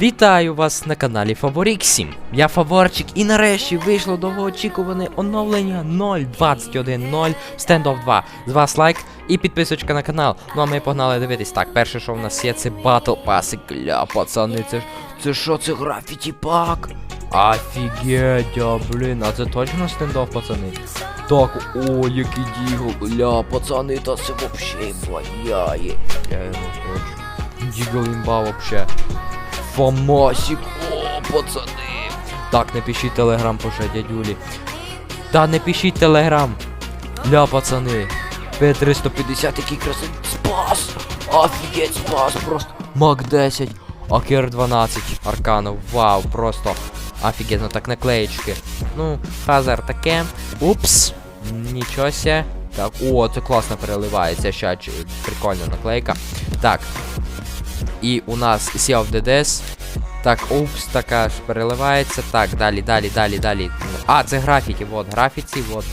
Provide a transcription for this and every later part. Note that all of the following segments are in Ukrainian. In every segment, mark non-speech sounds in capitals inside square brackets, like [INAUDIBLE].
Вітаю вас на каналі Фаворіксі. Я Фаворчик і нарешті вийшло довгоочікуване оновлення 0.21.0 Standoff 2. З вас лайк і підписочка на канал. Ну а ми погнали дивитись. Так, перше, що в нас є, це Battle Pass. Кля, пацани, це ж. Це що, це графіті пак? Офігеть, блін, а це точно стендов, пацани? Так, о, який дігл, бля, пацани, та це вообще воняє. Я його хочу. Дігл імба вообще. Фомасик, о, пацани. Так, не пишіть телеграм поже, дядюлі. Та не пишіть телеграм. Ля, пацани. П350, який красивий. Спас! Офігеть, спас просто. Мак 10. Акер 12. Арканов. Вау, просто. Офігетно, так наклеєчки. Ну, хазар таке. Упс. Нічого ся. Так, о, це класно переливається. Ща прикольна наклейка. Так. І у нас Sea of the Death. Так, упс, така ж переливається. Так, далі, далі, далі, далі. А, це графіті, вот, графіті, вот.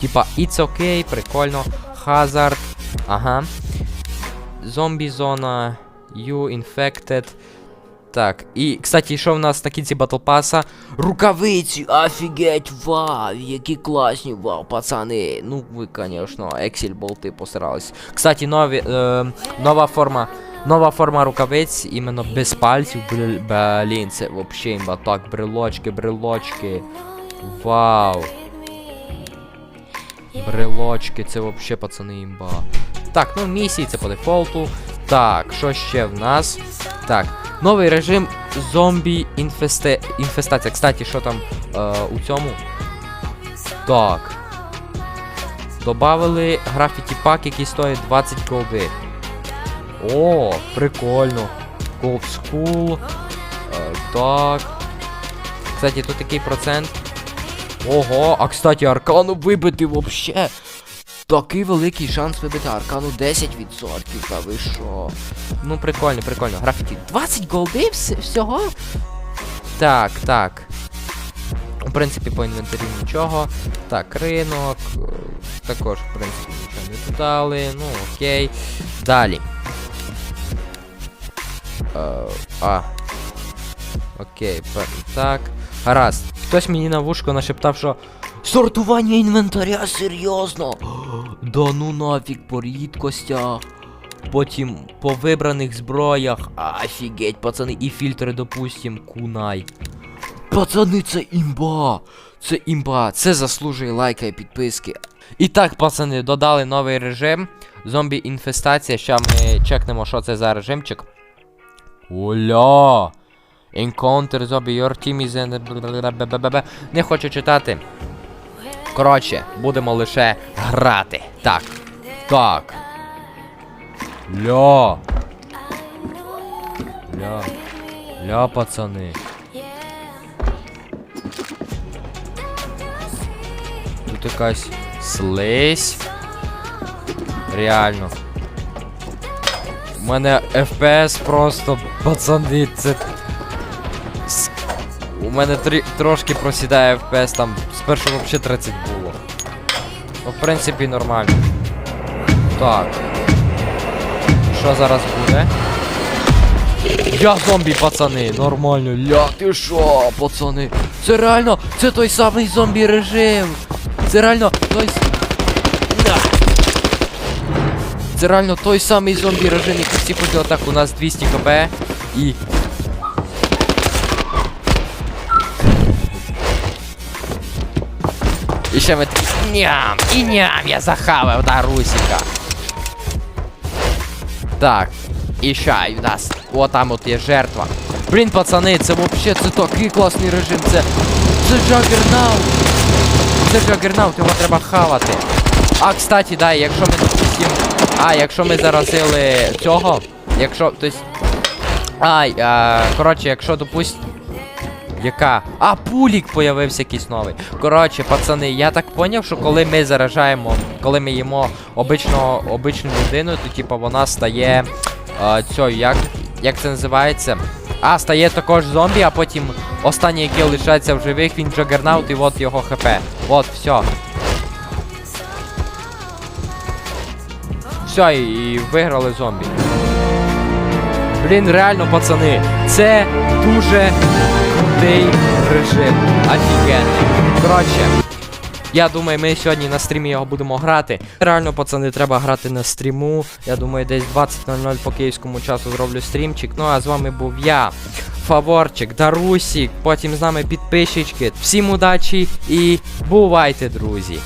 Типа, it's okay, прикольно. Hazard. Ага. Зомбі зона. You infected. Так, і, кстати, що в нас на кінці Battle Pass? Рукавиці! Офігеть, вау, які класні, вау, пацани. Ну, ви, конечно, Excel болти посрались. Кстати, нові, е, нова форма. Нова форма рукавиць, іменно без пальців, бл- блін, це вообще імба. Так, брелочки, брелочки. Вау. Брелочки, це вообще, пацани, імба. Так, ну місії це по дефолту. Так, що ще в нас? Так, новий режим зомбі інфесте... інфестація. Кстати, що там е, у цьому? Так. Добавили графіті пак, який стоїть 20 голди. О, прикольно. Gold School. Е, так. Кстати, тут такий процент. Ого, а кстати, аркану вибити вообще. Такий великий шанс вибити аркану 10%. Та ви що? Ну, прикольно, прикольно. Графіті. 20 голди всього? Так, так. В принципі, по інвентарі нічого. Так, ринок. е, Також, в принципі, нічого не додали. Ну, окей. Далі. Е, а. Окей, так. Гаразд. Хтось мені на вушко нашептав, що. Сортування інвентаря, серйозно! [GASPS] Да ну нафіг по рідкостях. Потім по вибраних зброях. Офігеть, пацани, і фільтри, допустим, кунай. Пацани, це імба! Це імба, це заслужує лайка і підписки. І так, пацани, додали новий режим. Зомбі інфестація. Ща ми чекнемо, що це за режимчик. Оля! Encounter zombie, your team is Не хочу читати. Коротше, будемо лише грати. Так. Так. Ля. Ля. Ля, пацани. Тут якась слизь. Реально. У мене FPS просто, пацани, це. У мене трі... трошки просідає FPS, там спершу взагалі 30 було. Ну, в принципі, нормально. Так. Що зараз буде? Я зомбі, пацани, нормально. Ля, ти шо, пацани? Це реально, це той самий зомбі режим. Це реально той. Це реально той самий зомбі режим, який всі хотіли. Так, у нас 200 кп і. І ще ми такі. Ням! І ням! Я захавав на Русіка. Так. І ще і в нас. О, там от є жертва. Блін, пацани, це вообще це такий класний режим. Це. Це Джагернаут. Це Джагернаут, його треба хавати. А, кстати, да, якщо ми допустим. А, якщо ми заразили цього. Якщо. Тобто. Ай, а, коротше, якщо допустим. Яка? А, пулік появився якийсь новий. Коротше, пацани, я так поняв, що коли ми заражаємо, коли ми їмо обичного, обичну людину, то типу вона стає. А, цьою, як, як це називається? А, стає також зомбі, а потім останній, який лишається в живих, він джагернаут і от його хп. От, все. Все, і, виграли зомбі. Блін, реально, пацани, це дуже крутий режим. Офігенний. Коротше. Я думаю, ми сьогодні на стрімі його будемо грати. Реально, пацани, треба грати на стріму. Я думаю, десь 20.00 по київському часу зроблю стрімчик. Ну а з вами був я, Фаворчик, Дарусік, потім з нами підписчики. Всім удачі і бувайте, друзі!